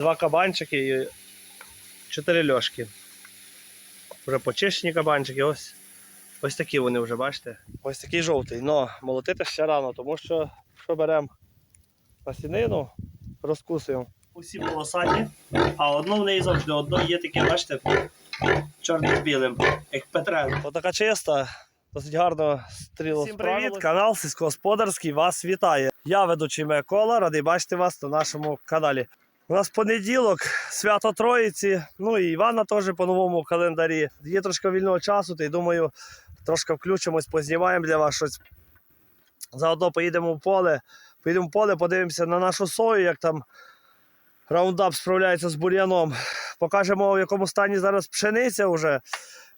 Два кабанчики і чотири льошки. Вже почищені кабанчики, ось. Ось такі вони вже, бачите? Ось такий жовтий. Но молотити ще рано, тому що що беремо насінину, розкусуємо. Усі полосаті, а одно в неї завжди одно є таке, бачите, чорне з білим, як Петренко. Отака чиста, досить гарно стріло. Всім привіт, канал сільськогосподарський вас вітає. Я ведучий Микола, радий бачити вас на нашому каналі. У нас понеділок, свято Троїці, ну і Івана теж по новому календарі. Є трошки вільного часу, то й думаю, трошки включимось, познімаємо для вас щось. Заодно поїдемо в поле. Поїдемо в поле, подивимося на нашу сою, як там раундап справляється з бур'яном. Покажемо, в якому стані зараз пшениця вже.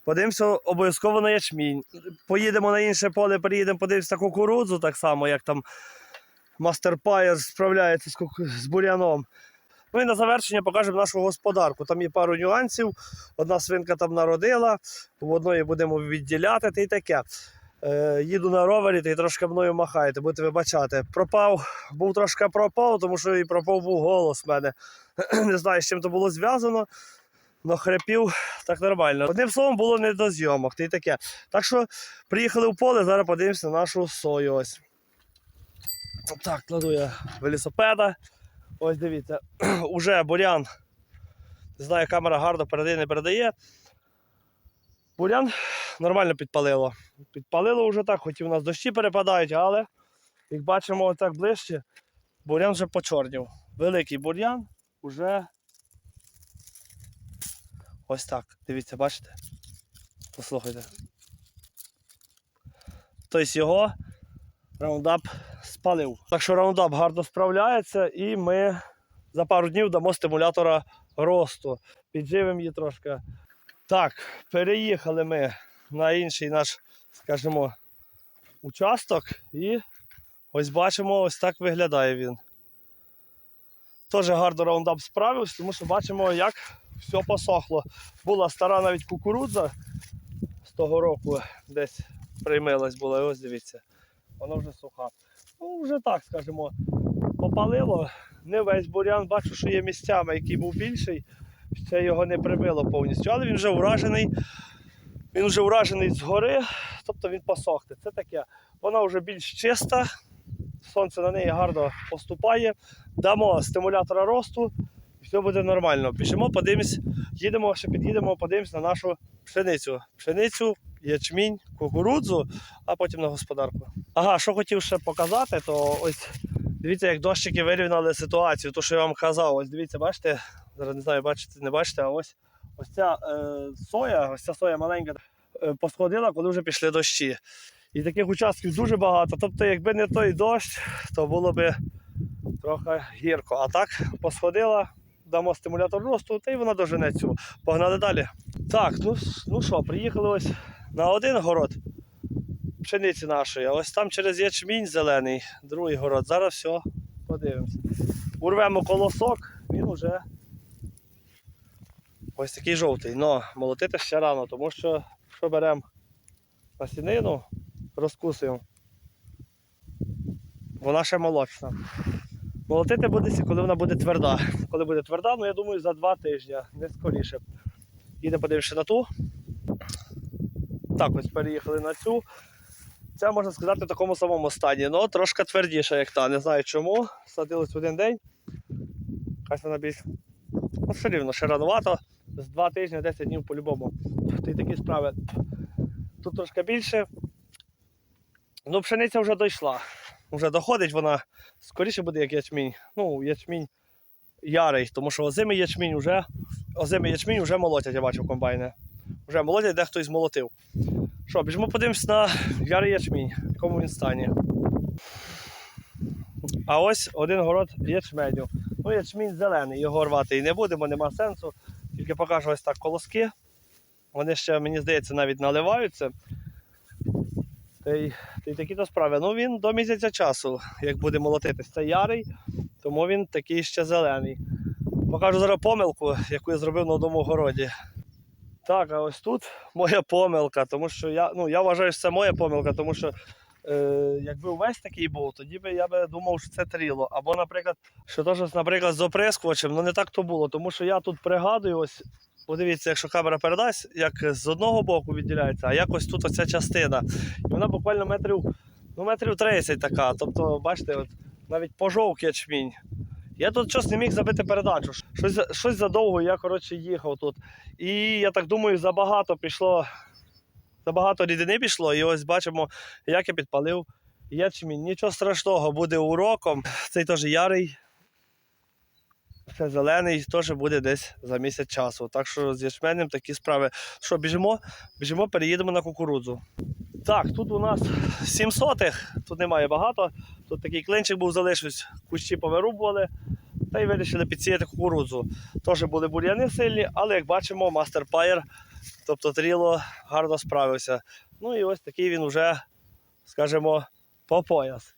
Подивимося обов'язково на ячмінь. Поїдемо на інше поле, переїдемо, подивимося на кукурудзу, так само, як там Мастер Пайер справляється з бур'яном. Ну і на завершення покажемо нашу господарку. Там є пару нюансів. Одна свинка там народила, в одної будемо відділяти та й таке. Е, їду на ровері, та й трошки мною махаєте, будете вибачати. Пропав, був трошки пропав, тому що і пропав був голос в мене. Не знаю, з чим то було зв'язано. Но хрипів так нормально. Одним словом, було не до зйомок, та й таке. Так що приїхали в поле, зараз подивимося на нашу сою. Ось. Так, кладу я велосипеда. Ось дивіться, уже бурян. Не знаю, камера гарно передає, не передає. Бурян нормально підпалило. Підпалило вже так, хоч і в нас дощі перепадають, але як бачимо отак ближче, бурян вже почорнів. Великий бурян вже ось так. Дивіться, бачите? Послухайте. Тобто його раундап спалив. Так що раундап гарно справляється і ми за пару днів дамо стимулятора росту. Підживимо її трошки. Так, переїхали ми на інший наш, скажімо, участок і ось бачимо, ось так виглядає він. Теж гарно раундап справився, тому що бачимо, як все посохло. Була стара навіть кукурудза з того року десь приймилась була, і ось дивіться, вона вже суха. Ну, вже так, скажімо, попалило. Не весь бурян, бачу, що є місцями, який був більший, ще його не прибило повністю, але він вже вражений. Він вже вражений згори, тобто він посохне. Це таке. Вона вже більш чиста, сонце на неї гарно поступає. Дамо стимулятора росту, і все буде нормально. Пішемо, подивимось, їдемо, ще під'їдемо, подивимось на нашу пшеницю. Пшеницю, ячмінь, кукурудзу, а потім на господарку. Ага, що хотів ще показати, то ось дивіться, як дощики вирівняли ситуацію. То, що я вам казав, ось дивіться, бачите, зараз не знаю, бачите, не бачите, а ось ось ця е, соя, ось ця соя маленька, е, посходила, коли вже пішли дощі. І таких участків дуже багато. Тобто, якби не той дощ, то було б трохи гірко. А так посходила, дамо стимулятор росту, та й вона дожене цю. Погнали далі. Так, ну, ну що, приїхали ось на один город пшениці нашої, а ось там через ячмінь зелений, другий город. Зараз все подивимося. Урвемо колосок, він уже ось такий жовтий. Но молотити ще рано, тому що що беремо насінину, розкусуємо. Вона ще молочна. Молотити буде, коли вона буде тверда. Коли буде тверда, ну я думаю, за два тижні, не скоріше. Їдемо подивимося на ту. Так, ось переїхали на цю. Це можна сказати в такому самому стані, але трошки твердіша, як та. Не знаю чому. Садилась в один день. Якась вона більш. Ну, все рівно, ще рановато. З два тижні, 10 днів по-любому. Й такі справи. Тут трошки більше. Ну, пшениця вже дійшла. Вже доходить вона. Скоріше буде, як ячмінь. Ну, ячмінь ярий, тому що озимий ячмінь вже. Озимий ячмінь вже молотять, я бачив комбайни. Вже молотять, дехто і змолотив. Що, біжимо подивимось на ярий ячмінь, в якому він стані. А ось один город ячменю. Ну, ячмінь зелений, його рвати і не будемо, нема сенсу. Тільки покажу ось так колоски. Вони ще, мені здається, навіть наливаються. Та й, та й такі то справи. Ну він до місяця часу, як буде молотитись. Це ярий, тому він такий ще зелений. Покажу зараз помилку, яку я зробив на одному городі. Так, а ось тут моя помилка, тому що я, ну, я вважаю, що це моя помилка, тому що е, якби увесь такий був, тоді би я би думав, що це тріло. Або, наприклад, що теж, наприклад, з оприскувачем, ну не так то було, тому що я тут пригадую, ось, подивіться, якщо камера передасть, як з одного боку відділяється, а якось тут оця частина. І вона буквально метрів, ну, метрів 30 така. Тобто, бачите, от, навіть пожовк ячмінь. Я тут щось не міг забити передачу. Щось, щось задовго я коротше їхав тут. І я так думаю, забагато пішло, забагато рідини пішло. І ось бачимо, як я підпалив ячмінь. Нічого страшного, буде уроком. Цей теж ярий. Зелений теж буде десь за місяць часу. Так що з ячменем такі справи. Що, біжимо? Біжимо, переїдемо на кукурудзу. Так, тут у нас 7 сотих, тут немає багато. Тут такий клинчик був залишився, кущі повирубували та й вирішили підсіяти кукурудзу. Теж були бур'яни сильні, але як бачимо, мастер пайер, тобто тріло, гарно справився. Ну і ось такий він вже, скажімо, по пояс.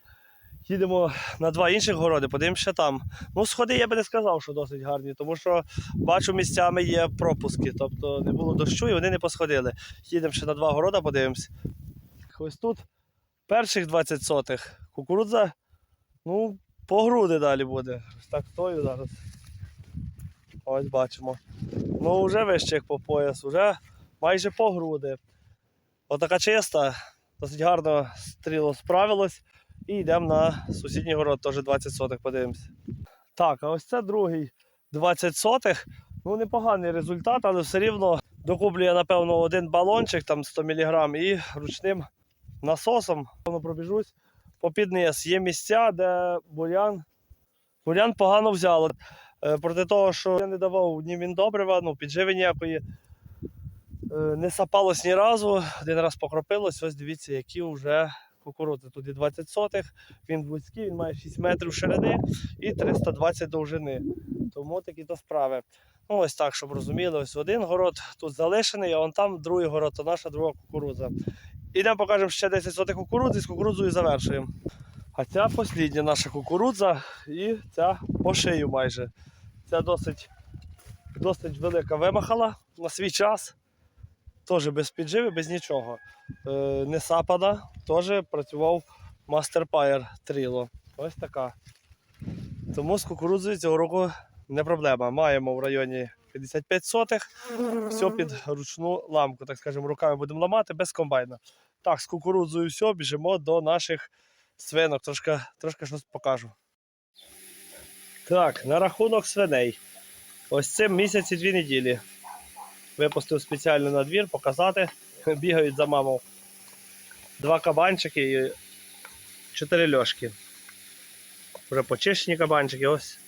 Їдемо на два інших городи, подивимося там. Ну, сходи я би не сказав, що досить гарні, тому що бачу, місцями є пропуски, тобто не було дощу і вони не посходили. Їдемо ще на два города, подивимось. Ось тут перших 20 сотих. Кукурудза, ну, по груди далі буде. Ось так стою зараз. Ось бачимо. Ну, вже вище як по пояс, вже майже по груди. Отака чиста, досить гарно стріло справилось. І йдемо на сусідній город, теж 20 сотих, подивимося. Так, а ось це другий 20 сотих. Ну, непоганий результат, але все рівно докуплю я, напевно, один балончик, там 100 мг, і ручним насосом пробіжусь попід низ. Є місця, де бурян, бурян погано взяло. Е, Проти того, що я не давав ні він добрива, ну, підживи ніякої. е, Не сапалось ні разу, один раз покропилось. Ось дивіться, які вже кукурудзи. Тут і 20 сотих, він вузький, він має 6 метрів ширини і 320 довжини. Тому такі то справи. Ну, ось так, щоб розуміли, ось один город тут залишений, а вон там другий город, то наша друга кукурудза. Ідемо покажемо ще 10 сотих кукурудзи, з кукурудзою завершуємо. А ця послідня наша кукурудза і ця по шию майже. Ця досить, досить велика вимахала на свій час. Теж без підживи, без нічого. Е, не сапана, теж працював Master Pyre Trilo. Ось така. Тому з кукурудзою цього року не проблема. Маємо в районі 55 сотих. Все під ручну ламку, так скажемо, руками будемо ламати без комбайна. Так, з кукурудзою все, біжимо до наших свинок. Трошки, трошки щось покажу. Так, на рахунок свиней. Ось це місяць і дві неділі. Випустив спеціально на двір показати. Бігають за мамою. Два кабанчики і чотири льошки. Вже почищені кабанчики. Ось,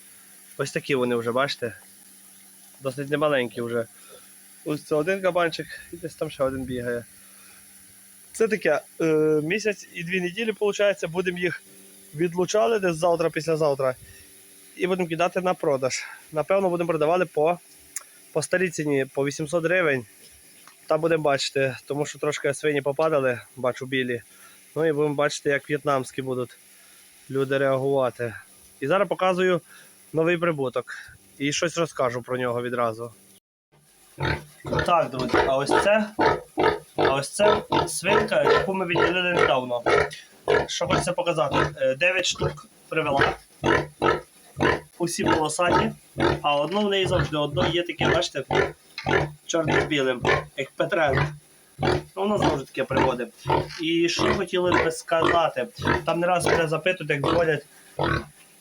ось такі вони вже, бачите. Досить немаленькі вже. Ось це один кабанчик і десь там ще один бігає. Це таке е, місяць і дві неділі, виходить, будемо їх відлучали десь завтра, післязавтра. І будемо кидати на продаж. Напевно, будемо продавати по, по старій ціні, по 800 гривень. Та будемо бачити, тому що трошки свині попадали, бачу білі. Ну і будемо бачити, як в'єтнамські будуть люди реагувати. І зараз показую новий прибуток. І щось розкажу про нього відразу. Так, друзі, а ось це. А ось це свинка, яку ми відділили недавно. Що хочеться показати? 9 штук привела. Усі полосаті, а одно в неї завжди одно є таке, бачите, чорне з білим, як Петрен. Ну, воно завжди таке приводить. І що хотіли би сказати? Там не раз мене запитують, як дзвонять,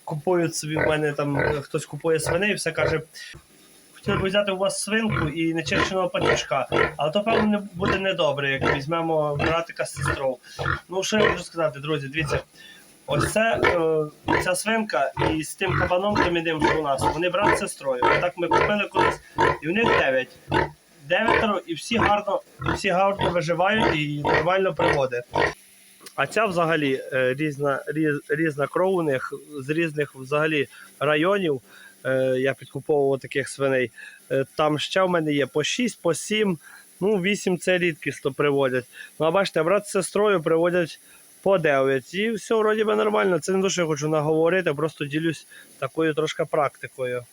купують собі в мене там хтось купує свиней, все каже. Хотіли б взяти у вас свинку і нечищеного патючка, але то певно буде недобре, як візьмемо братика з сестрою. Ну що я можу сказати, друзі, дивіться. Ось це е, ця свинка і з тим кабаном племінним, що у нас, вони брат з сестрою. Так ми купили колись, і в них дев'ять. Дев'ятеро, і всі гарно, всі гарно виживають і нормально приводить. А ця взагалі е, різна, різ, різна кров у них з різних взагалі районів. Е, я підкуповував таких свиней. Там ще в мене є по 6, по 7, ну 8 це рідкісно приводять. Ну а бачите, брат з сестрою приводять по 9. І все вроді би нормально. Це не те, що я хочу наговорити, просто ділюсь такою трошки практикою.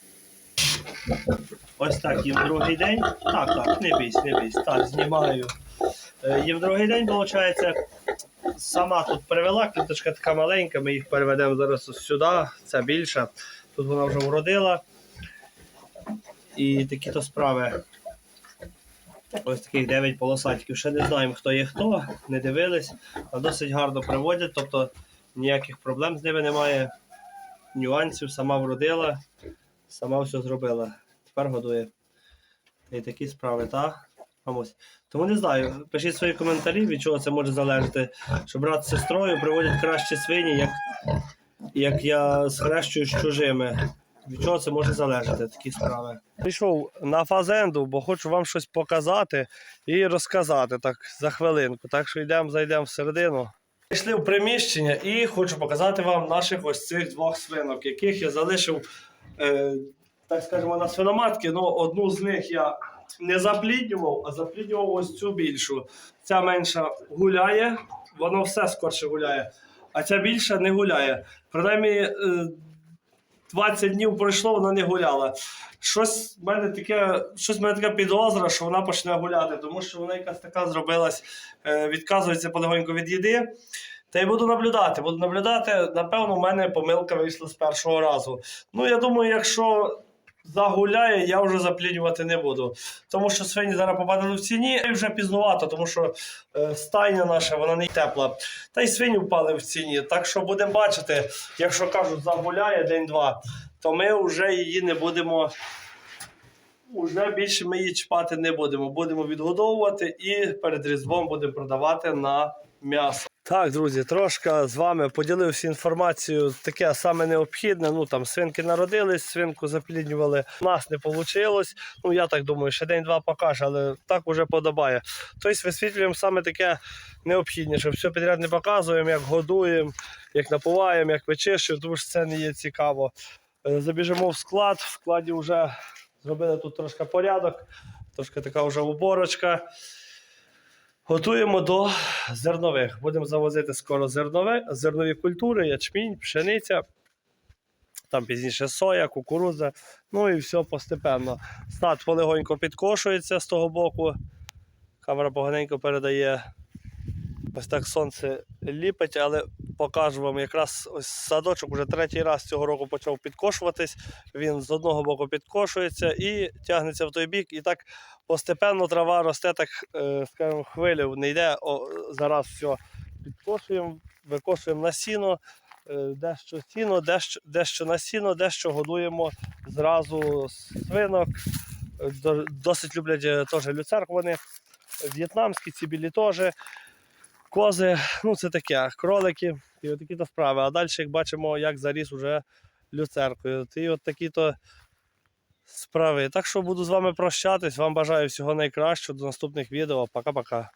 Ось так їм другий день. Так, так, не бійсь, не бійсь. Так, знімаю. Е, Їм другий день, виходить, сама тут привела, квіточка така маленька, ми їх переведемо зараз сюди, це більша. Тут вона вже вродила. І такі то справи. Ось таких 9 полосатиків. Ще не знаємо, хто є хто, не дивились, а досить гарно приводять, тобто ніяких проблем з ними немає, нюансів, сама вродила, сама все зробила. Тепер годує. І такі справи, так? Мамусь. Тому не знаю, пишіть свої коментарі, від чого це може залежати. Що брат з сестрою приводять кращі свині, як, як я схрещую з чужими. Від чого це може залежати, такі справи. Прийшов на фазенду, бо хочу вам щось показати і розказати так за хвилинку. Так що йдемо, зайдемо всередину. Прийшли в приміщення і хочу показати вам наших ось цих двох свинок, яких я залишив, е, так скажемо, на свиноматки. Ну, одну з них я не запліднював, а запліднював ось цю більшу. Ця менша гуляє, воно все скорше гуляє, а ця більша не гуляє. Принаймні, е, 20 днів пройшло, вона не гуляла. Щось в мене таке, щось в мене така підозра, що вона почне гуляти, тому що вона якась така зробилась, е, відказується полегоньку від їди. Та й буду наблюдати. Буду наблюдати. Напевно, в мене помилка вийшла з першого разу. Ну, я думаю, якщо загуляє, я вже запліднювати не буду. Тому що свині зараз попадали в ціні, і вже пізнувато, тому що е, стайня наша вона не тепла. Та й свині впали в ціні. Так що будемо бачити, якщо кажуть, загуляє день-два, то ми вже її не будемо. Уже більше ми її чіпати не будемо. Будемо відгодовувати і перед різдвом будемо продавати на м'ясо. Так, друзі, трошки з вами поділився інформацією, таке саме необхідне. Ну там свинки народились, свинку запліднювали. У нас не вийшло. Ну я так думаю, ще день-два покаже, але так уже подобає. Тобто висвітлюємо саме таке необхідніше. Все підряд не показуємо, як годуємо, як напуваємо, як вичищуємо, тому що це не є цікаво. Е, Забіжимо в склад. В складі вже зробили тут трошки порядок, трошки така вже уборочка. Готуємо до зернових. Будемо завозити скоро зернове, зернові культури, ячмінь, пшениця. Там пізніше соя, кукурудза. Ну і все постепенно. Стад полегонько підкошується з того боку. Камера поганенько передає. Ось так сонце ліпить, але покажу вам якраз ось садочок уже третій раз цього року почав підкошуватись. Він з одного боку підкошується і тягнеться в той бік. І так постепенно трава росте, так, е, скажімо, хвилю не йде. О, зараз все підкошуємо, викошуємо на сіно, е, дещо сіно, дещо, дещо на сіно, дещо годуємо зразу свинок. Е, Досить люблять теж люцерку вони. В'єтнамські ці білі теж. Кози, ну це таке, кролики і от такі то справи. А далі, як бачимо, як заріс уже люцеркою. І от такі то справи. Так що буду з вами прощатись. Вам бажаю всього найкращого. До наступних відео. Пока-пока.